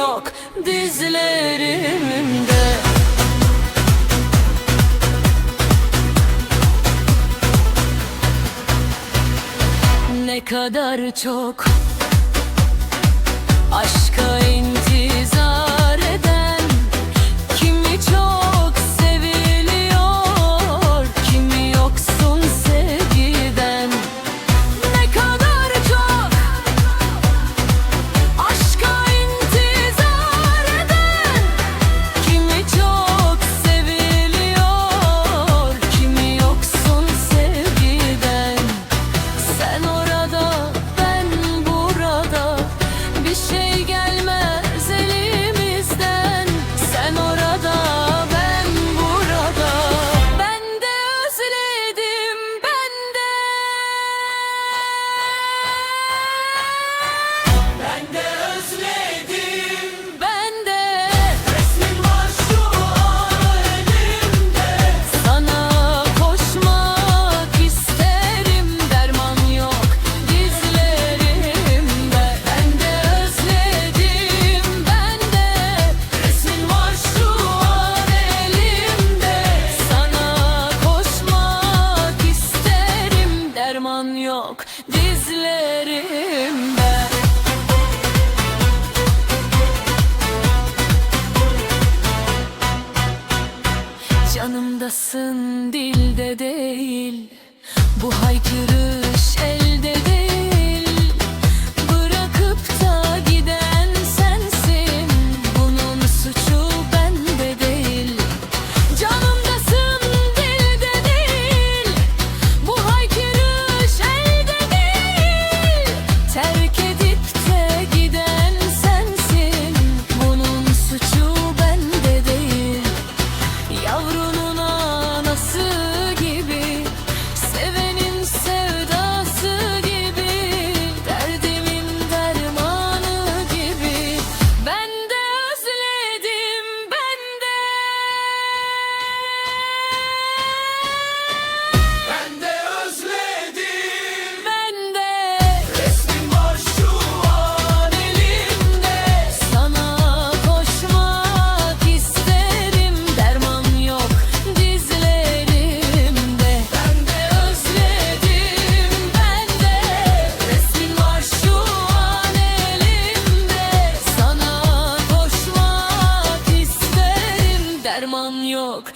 yok dizlerimde. Ne kadar çok aşka in yok dizlerimde. Canımdasın dilde değil bu haykırı look